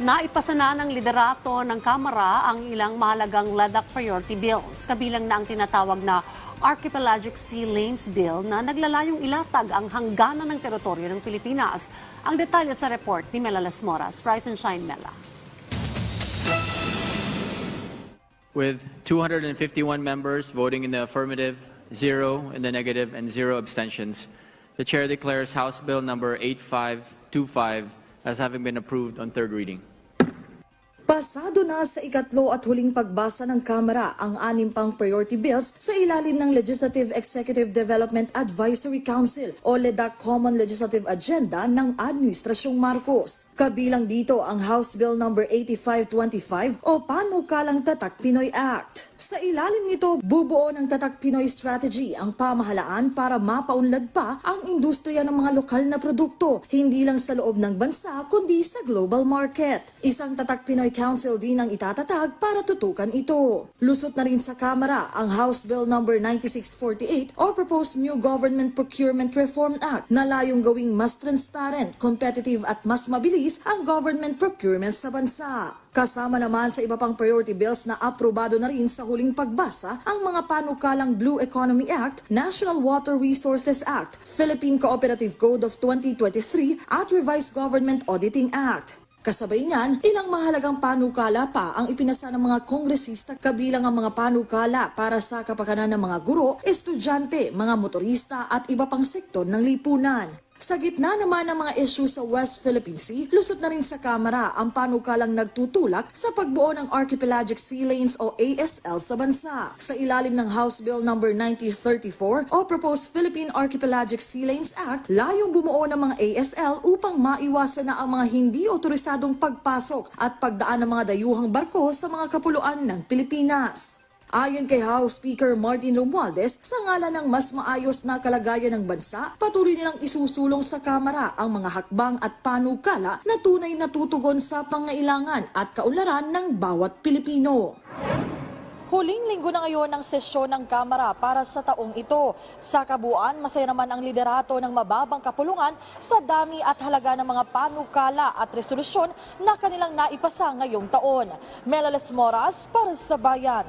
Naipasa na ng liderato ng Kamara ang ilang mahalagang LADAC priority bills, kabilang na ang tinatawag na Archipelagic Sea Lanes Bill na naglalayong ilatag ang hangganan ng teritoryo ng Pilipinas. Ang detalye sa report ni Mela Las Moras. Rise and shine, Mela. With 251 members voting in the affirmative, zero in the negative, and zero abstentions, the chair declares House Bill number 8525 as having been approved on third reading. Pasado na sa ikatlo at huling pagbasa ng Kamara ang anim pang priority bills sa ilalim ng Legislative Executive Development Advisory Council o LEDAC Common Legislative Agenda ng Administrasyong Marcos. Kabilang dito ang House Bill No. 8525 o Panukalang Tatak Pinoy Act. Sa ilalim nito, bubuo ng Tatak Pinoy Strategy ang pamahalaan para mapaunlad pa ang industriya ng mga lokal na produkto, hindi lang sa loob ng bansa kundi sa global market. Isang Tatak Pinoy Council din ang itatatag para tutukan ito. Lusot na rin sa Kamara ang House Bill No. 9648 o Proposed New Government Procurement Reform Act na layong gawing mas transparent, competitive at mas mabilis ang government procurement sa bansa. Kasama naman sa iba pang priority bills na aprobado na rin sa huling pagbasa ang mga panukalang Blue Economy Act, National Water Resources Act, Philippine Cooperative Code of 2023 at Revised Government Auditing Act. Kasabay niyan, ilang mahalagang panukala pa ang ipinasa ng mga kongresista kabilang ang mga panukala para sa kapakanan ng mga guro, estudyante, mga motorista at iba pang sektor ng lipunan. Sa gitna naman ng mga issue sa West Philippine Sea, lusot na rin sa Kamara ang panukalang nagtutulak sa pagbuo ng Archipelagic Sea Lanes o ASL sa bansa. Sa ilalim ng House Bill No. 9034 o Proposed Philippine Archipelagic Sea Lanes Act, layong bumuo ng mga ASL upang maiwasan na ang mga hindi otorisadong pagpasok at pagdaan ng mga dayuhang barko sa mga kapuluan ng Pilipinas. Ayon kay House Speaker Martin Romualdez, sa ngalan ng mas maayos na kalagayan ng bansa, patuloy nilang isusulong sa Kamara ang mga hakbang at panukala na tunay na tutugon sa pangailangan at kaunlaran ng bawat Pilipino. Huling linggo na ngayon ang sesyon ng Kamara para sa taong ito. Sa kabuuan, masaya naman ang liderato ng mababang kapulungan sa dami at halaga ng mga panukala at resolusyon na kanilang naipasa ngayong taon. Melales Moras para sa Bayan.